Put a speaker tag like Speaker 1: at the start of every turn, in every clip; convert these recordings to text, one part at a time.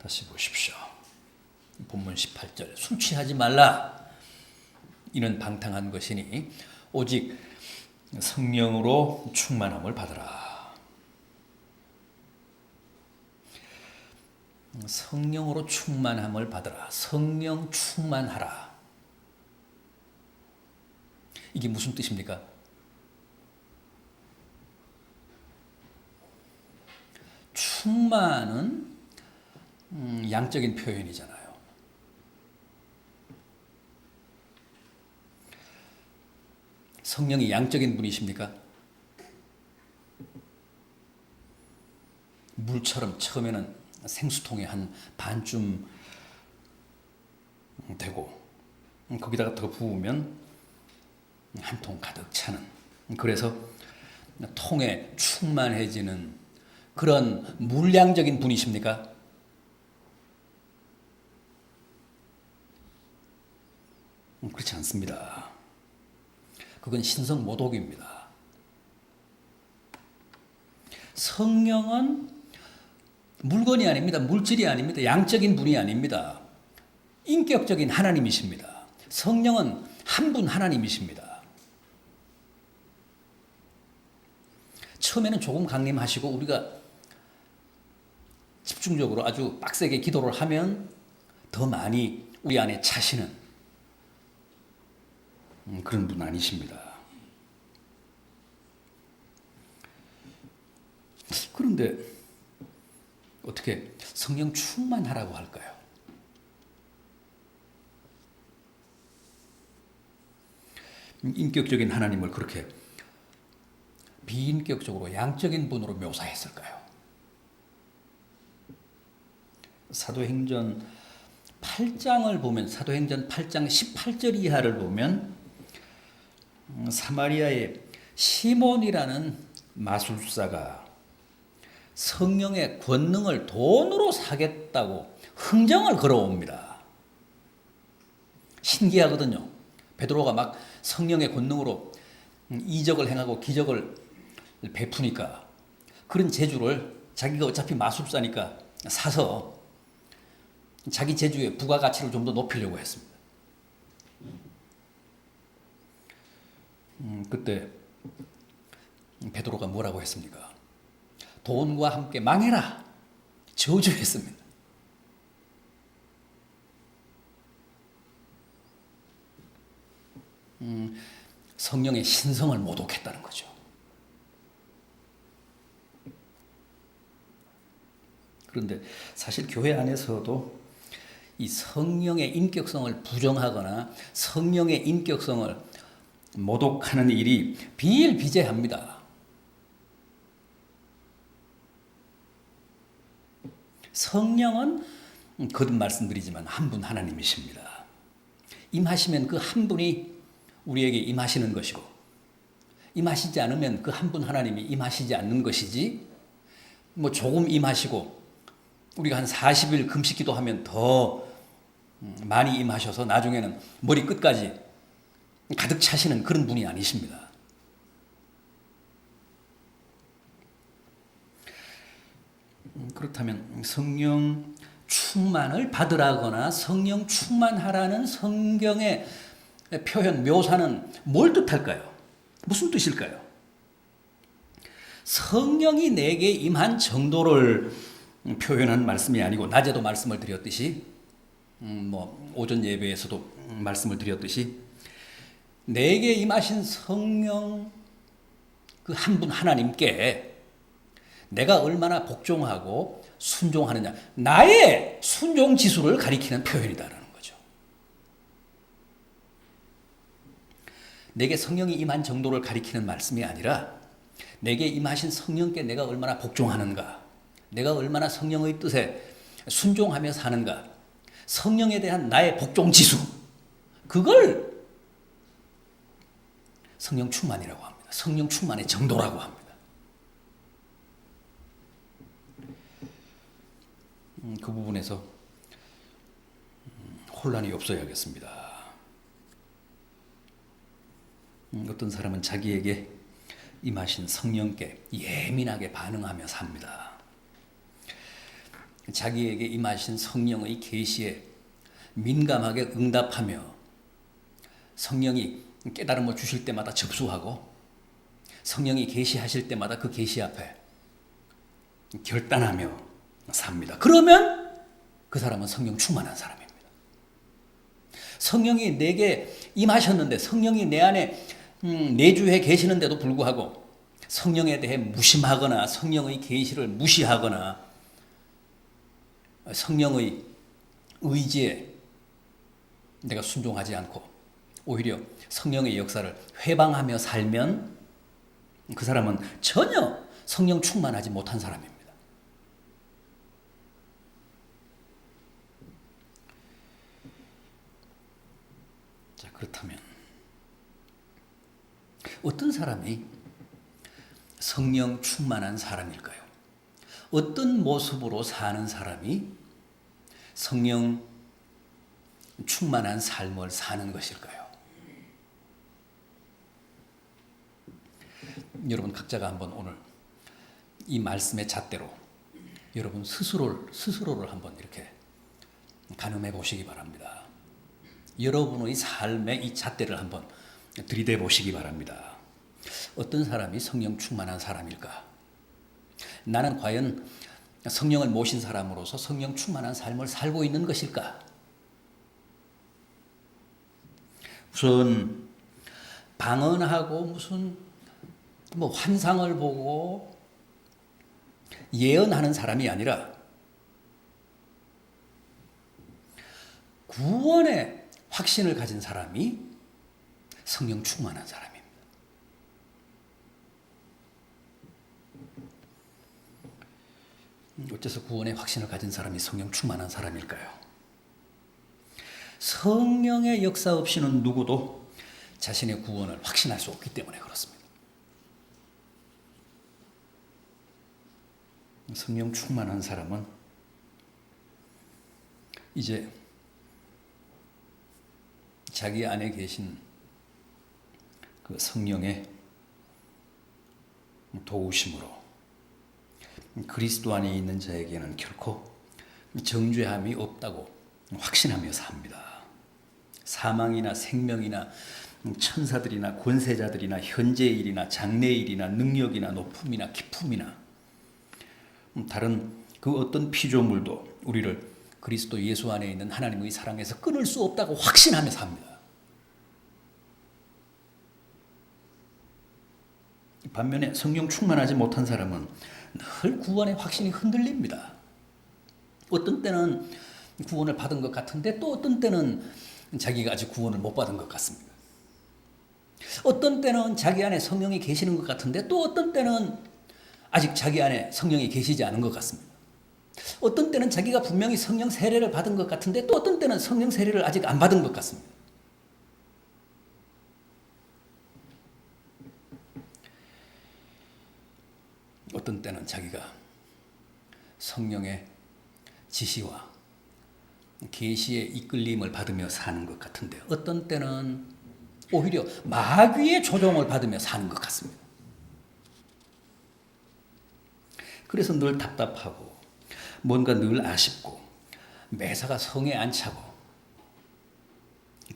Speaker 1: 다시 보십시오. 본문 18절 술 취하지 말라. 이는 방탕한 것이니 오직 성령으로 충만함을 받으라. 성령으로 충만함을 받으라. 성령 충만하라. 이게 무슨 뜻입니까? 충만은 음, 양적인 표현이잖아요. 성령이 양적인 분이십니까? 물처럼 처음에는 생수통에 한 반쯤 되고 거기다가 더 부으면 한 통 가득 차는 그래서 통에 충만해지는 그런 물량적인 분이십니까? 그렇지 않습니다. 그건 신성 모독입니다. 성령은 물건이 아닙니다. 물질이 아닙니다. 양적인 분이 아닙니다. 인격적인 하나님이십니다. 성령은 한 분 하나님이십니다. 처음에는 조금 강림하시고 우리가 집중적으로 아주 빡세게 기도를 하면 더 많이 우리 안에 차시는 음, 그런 분 아니십니다. 그런데 어떻게 성령 충만하라고 할까요? 인격적인 하나님을 그렇게 비인격적으로 양적인 분으로 묘사했을까요? 사도행전 8장을 보면 사도행전 8장 18절 이하를 보면 음, 사마리아의 시몬이라는 마술사가 성령의 권능을 돈으로 사겠다고 흥정을 걸어옵니다. 신기하거든요. 베드로가 막 성령의 권능으로 음, 이적을 행하고 기적을 베푸니까 그런 재주를 자기가 어차피 마술사니까 사서 자기 재주의 부가가치를 좀 더 높이려고 했습니다. 음, 그때 베드로가 뭐라고 했습니까? 돈과 함께 망해라 저주했습니다. 음, 성령의 신성을 모독했다는 거죠. 그런데 사실 교회 안에서도 이 성령의 인격성을 부정하거나 성령의 인격성을 모독하는 일이 비일비재합니다. 성령은 거듭 말씀드리지만 한 분 하나님이십니다. 임하시면 그 한 분이 우리에게 임하시는 것이고 임하시지 않으면 그 한 분 하나님이 임하시지 않는 것이지 뭐 조금 임하시고 우리가 한 40일 금식 기도 하면 더 많이 임하셔서 나중에는 머리 끝까지 가득 차시는 그런 분이 아니십니다. 그렇다면 성령 충만을 받으라거나 성령 충만하라는 성경의 표현, 묘사는 뭘 뜻할까요? 무슨 뜻일까요? 성령이 내게 임한 정도를 표현한 말씀이 아니고 낮에도 말씀을 드렸듯이 음, 뭐 오전 예배에서도 말씀을 드렸듯이 내게 임하신 성령 그 한 분 하나님께 내가 얼마나 복종하고 순종하느냐 나의 순종 지수를 가리키는 표현이다라는 거죠. 내게 성령이 임한 정도를 가리키는 말씀이 아니라 내게 임하신 성령께 내가 얼마나 복종하는가, 내가 얼마나 성령의 뜻에 순종하며 사는가, 성령에 대한 나의 복종 지수 그걸 성령 충만이라고 합니다. 성령 충만의 정도라고 합니다. 음, 그 부분에서 음, 혼란이 없어야겠습니다. 음, 어떤 사람은 자기에게 임하신 성령께 예민하게 반응하며 삽니다. 자기에게 임하신 성령의 계시에 민감하게 응답하며 성령이 깨달음을 주실 때마다 접수하고 성령이 계시하실 때마다 그 계시 앞에 결단하며 삽니다. 그러면 그 사람은 성령 충만한 사람입니다. 성령이 내게 임하셨는데 성령이 내 안에 음, 내주해 계시는데도 불구하고 성령에 대해 무심하거나 성령의 계시를 무시하거나 성령의 의지에 내가 순종하지 않고 오히려 성령의 역사를 회방하며 살면 그 사람은 전혀 성령 충만하지 못한 사람입니다. 자, 그렇다면 어떤 사람이 성령 충만한 사람일까요? 어떤 모습으로 사는 사람이 성령 충만한 삶을 사는 것일까요? 여러분 각자가 한번 오늘 이 말씀의 잣대로 여러분 스스로를 스스로를 한번 이렇게 가늠해 보시기 바랍니다. 여러분의 삶의 이 잣대를 한번 들이대 보시기 바랍니다. 어떤 사람이 성령 충만한 사람일까? 나는 과연 성령을 모신 사람으로서 성령 충만한 삶을 살고 있는 것일까? 우선 방언하고 무슨 뭐 환상을 보고 예언하는 사람이 아니라 구원의 확신을 가진 사람이 성령 충만한 사람입니다. 어째서 구원의 확신을 가진 사람이 성령 충만한 사람일까요? 성령의 역사 없이는 누구도 자신의 구원을 확신할 수 없기 때문에 그렇습니다. 성령 충만한 사람은 이제 자기 안에 계신 그 성령의 도우심으로 그리스도 안에 있는 자에게는 결코 정죄함이 없다고 확신하며 삽니다. 사망이나 생명이나 천사들이나 권세자들이나 현재의 일이나 장래의 일이나 능력이나 높음이나 기품이나 다른 그 어떤 피조물도 우리를 그리스도 예수 안에 있는 하나님의 사랑에서 끊을 수 없다고 확신하며 삽니다. 반면에 성령 충만하지 못한 사람은 늘 구원의 확신이 흔들립니다. 어떤 때는 구원을 받은 것 같은데 또 어떤 때는 자기가 아직 구원을 못 받은 것 같습니다. 어떤 때는 자기 안에 성령이 계시는 것 같은데 또 어떤 때는 아직 자기 안에 성령이 계시지 않은 것 같습니다. 어떤 때는 자기가 분명히 성령 세례를 받은 것 같은데 또 어떤 때는 성령 세례를 아직 안 받은 것 같습니다. 어떤 때는 자기가 성령의 지시와 계시의 이끌림을 받으며 사는 것 같은데 어떤 때는 오히려 마귀의 조종을 받으며 사는 것 같습니다. 그래서 늘 답답하고 뭔가 늘 아쉽고 매사가 성에 안 차고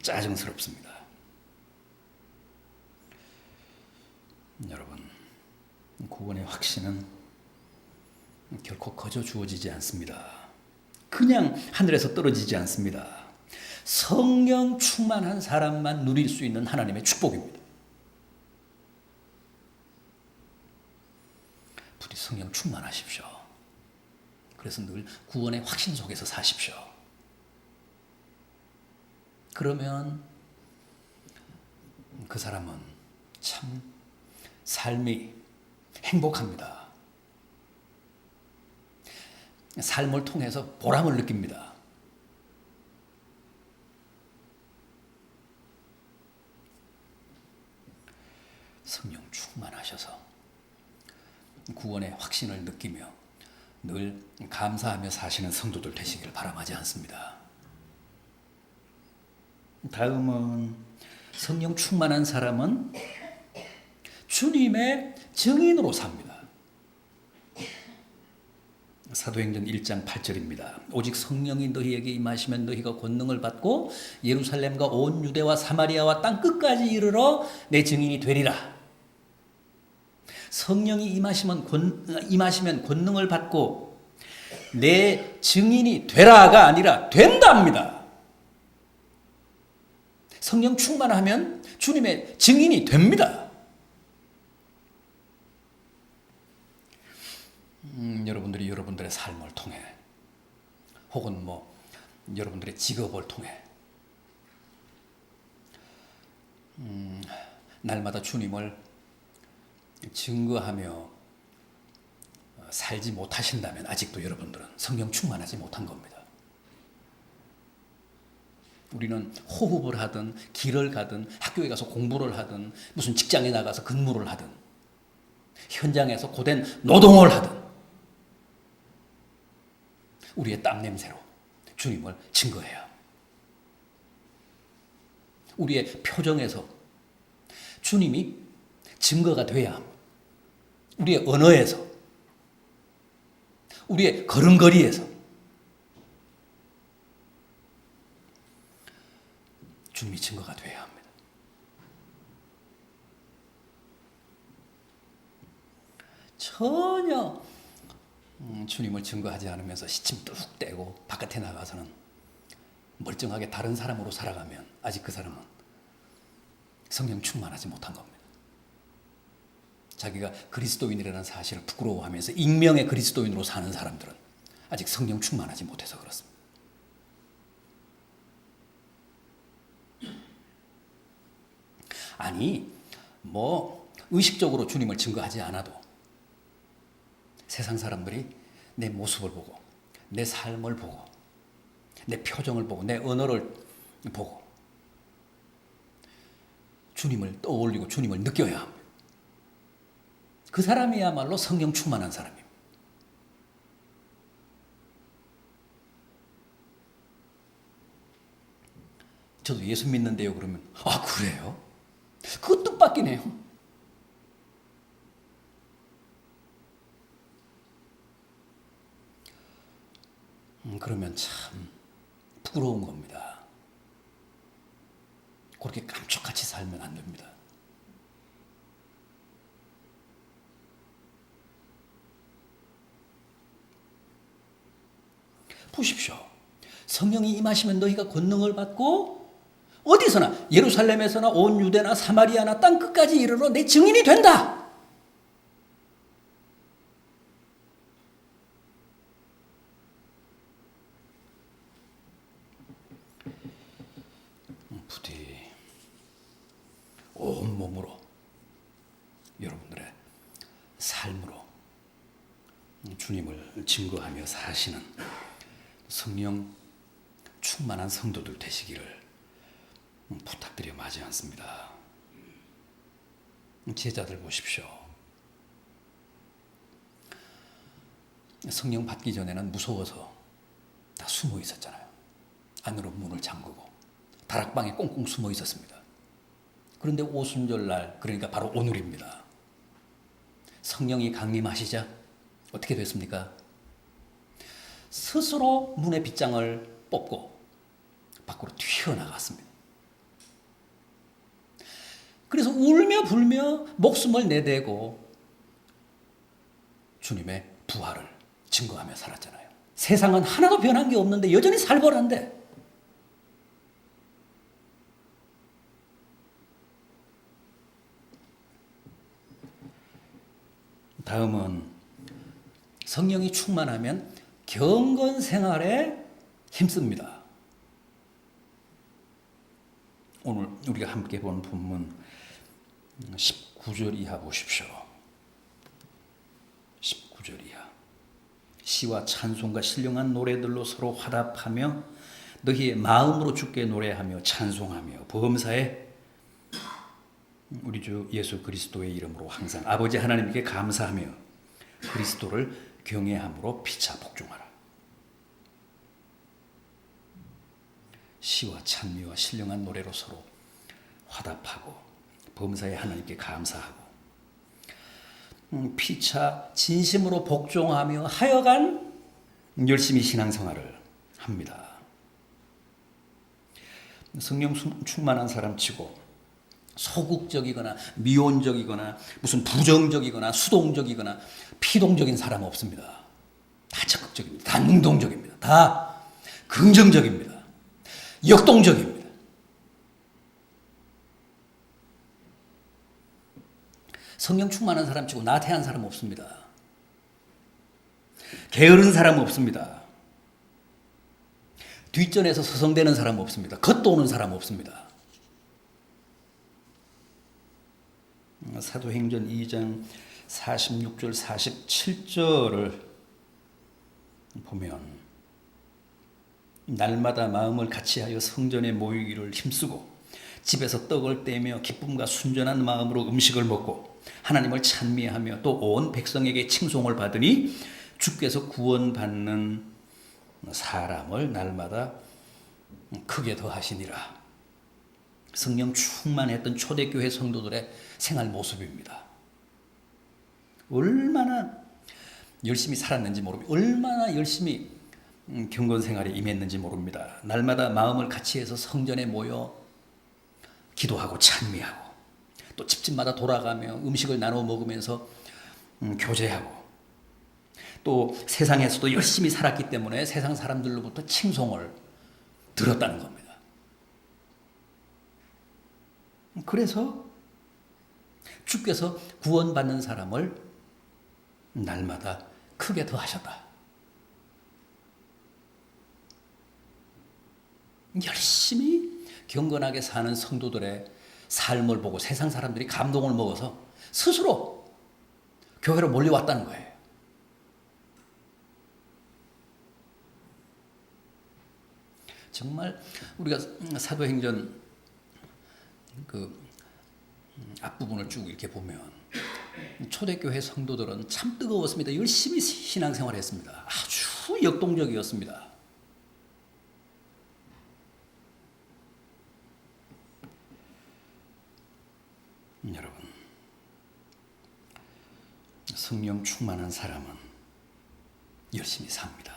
Speaker 1: 짜증스럽습니다. 여러분 구원의 확신은 결코 거저 주어지지 않습니다. 그냥 하늘에서 떨어지지 않습니다. 성령 충만한 사람만 누릴 수 있는 하나님의 축복입니다. 부디 성령 충만하십시오. 그래서 늘 구원의 확신 속에서 사십시오. 그러면 그 사람은 참 삶이 행복합니다. 삶을 통해서 보람을 느낍니다. 성령 충만하셔서 구원의 확신을 느끼며 늘 감사하며 사시는 성도들 되시기를 바람하지 않습니다. 다음은 성령 충만한 사람은 주님의 증인으로 삽니다. 사도행전 1장 8절입니다. 오직 성령이 너희에게 임하시면 너희가 권능을 받고 예루살렘과 온 유대와 사마리아와 땅 끝까지 이르러 내 증인이 되리라. 성령이 임하시면 권, 임하시면 권능을 받고 내 증인이 되라가 아니라 된답니다. 성령 충만하면 주님의 증인이 됩니다. 음, 여러분들이 여러분들의 삶을 통해 혹은 뭐 여러분들의 직업을 통해 음, 날마다 주님을 증거하며 살지 못하신다면 아직도 여러분들은 성령 충만하지 못한 겁니다. 우리는 호흡을 하든 길을 가든 학교에 가서 공부를 하든 무슨 직장에 나가서 근무를 하든 현장에서 고된 노동을 하든 우리의 땀 냄새로 주님을 증거해야 우리의 표정에서 주님이 증거가 돼야 합니다. 우리의 언어에서 우리의 걸음걸이에서 주님이 증거가 돼야 합니다. 전혀 음, 주님을 증거하지 않으면서 시침 뚝 떼고 바깥에 나가서는 멀쩡하게 다른 사람으로 살아가면 아직 그 사람은 성령 충만하지 못한 겁니다. 자기가 그리스도인이라는 사실을 부끄러워하면서 익명의 그리스도인으로 사는 사람들은 아직 성령 충만하지 못해서 그렇습니다. 아니, 뭐, 의식적으로 주님을 증거하지 않아도 세상 사람들이 내 모습을 보고, 내 삶을 보고, 내 표정을 보고, 내 언어를 보고, 주님을 떠올리고 주님을 느껴야. 그 사람이야말로 성령 충만한 사람입니다. 저도 예수 믿는데요. 그러면, 아, 그래요? 그것 뜻밖이네요. 음, 그러면 참 부끄러운 겁니다. 그렇게 깜짝같이 살면 안 됩니다. 보십시오. 성령이 임하시면 너희가 권능을 받고 어디서나 예루살렘에서나 온 유대나 사마리아나 땅 끝까지 이르러 내 증인이 된다. 부디 온 몸으로 여러분들의 삶으로 주님을 증거하며 사시는 성령 충만한 성도들 되시기를 부탁드려 마지 않습니다. 제자들 보십시오. 성령 받기 전에는 무서워서 다 숨어 있었잖아요. 안으로 문을 잠그고 다락방에 꽁꽁 숨어 있었습니다. 그런데 오순절날 그러니까 바로 오늘입니다. 성령이 강림하시자 어떻게 됐습니까? 스스로 문의 빗장을 뽑고 밖으로 튀어나갔습니다. 그래서 울며 불며 목숨을 내대고 주님의 부활을 증거하며 살았잖아요. 세상은 하나도 변한 게 없는데 여전히 살벌한데 다음은 성령이 충만하면 경건 생활에 힘씁니다. 오늘 우리가 함께 본 본문 19절 이하 보십시오. 19절 이하. 시와 찬송과 신령한 노래들로 서로 화답하며 너희의 마음으로 주께 노래하며 찬송하며 범사에 우리 주 예수 그리스도의 이름으로 항상 아버지 하나님께 감사하며 그리스도를 경외함으로 피차 복종하라. 시와 찬미와 신령한 노래로 서로 화답하고 범사에 하나님께 감사하고 음, 피차 진심으로 복종하며 하여간 열심히 신앙생활을 합니다. 성령 충만한 사람 치고 소극적이거나 미온적이거나 무슨 부정적이거나 수동적이거나 피동적인 사람 없습니다. 다 적극적입니다. 다 능동적입니다. 다 긍정적입니다. 역동적입니다. 성령 충만한 사람 치고 나태한 사람 없습니다. 게으른 사람 없습니다. 뒷전에서 서성대는 사람 없습니다. 겉도는 사람 없습니다. 사도행전 2장 46절 47절을 보면 날마다 마음을 같이하여 성전에 모이기를 힘쓰고 집에서 떡을 떼며 기쁨과 순전한 마음으로 음식을 먹고 하나님을 찬미하며 또 온 백성에게 칭송을 받으니 주께서 구원받는 사람을 날마다 크게 더하시니라. 성령 충만했던 초대교회 성도들의 생활 모습입니다. 얼마나 열심히 살았는지 모릅니다. 얼마나 열심히 음, 경건 생활에 임했는지 모릅니다. 날마다 마음을 같이 해서 성전에 모여 기도하고 찬미하고 또 집집마다 돌아가며 음식을 나눠 먹으면서 음, 교제하고 또 세상에서도 열심히 살았기 때문에 세상 사람들로부터 칭송을 들었다는 겁니다. 그래서 주께서 구원받는 사람을 날마다 크게 더하셨다. 열심히 경건하게 사는 성도들의 삶을 보고 세상 사람들이 감동을 먹어서 스스로 교회로 몰려왔다는 거예요. 정말 우리가 사도행전 그 앞부분을 쭉 이렇게 보면 초대교회 성도들은 참 뜨거웠습니다. 열심히 신앙생활을 했습니다. 아주 역동적이었습니다. 여러분, 성령 충만한 사람은 열심히 삽니다.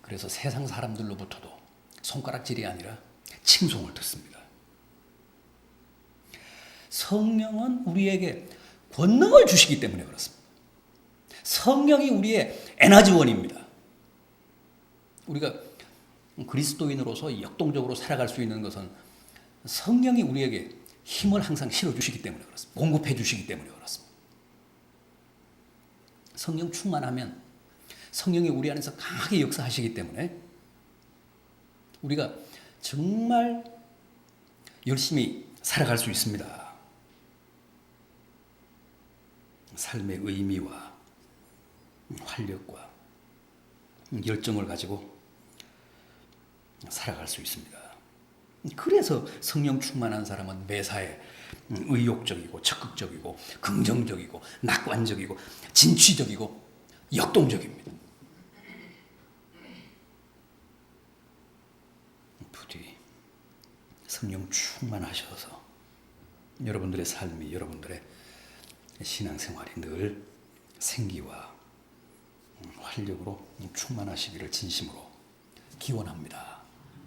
Speaker 1: 그래서 세상 사람들로부터도 손가락질이 아니라 칭송을 듣습니다. 성령은 우리에게 권능을 주시기 때문에 그렇습니다. 성령이 우리의 에너지원입니다. 우리가 그리스도인으로서 역동적으로 살아갈 수 있는 것은 성령이 우리에게 힘을 항상 실어주시기 때문에 그렇습니다. 공급해 주시기 때문에 그렇습니다. 성령 충만하면 성령이 우리 안에서 강하게 역사하시기 때문에 우리가 정말 열심히 살아갈 수 있습니다. 삶의 의미와 활력과 열정을 가지고 살아갈 수 있습니다. 그래서 성령 충만한 사람은 매사에 의욕적이고 적극적이고 긍정적이고 낙관적이고 진취적이고 역동적입니다. 부디 성령 충만하셔서 여러분들의 삶이 여러분들의 신앙생활이 늘 생기와 활력으로 충만하시기를 진심으로 기원합니다.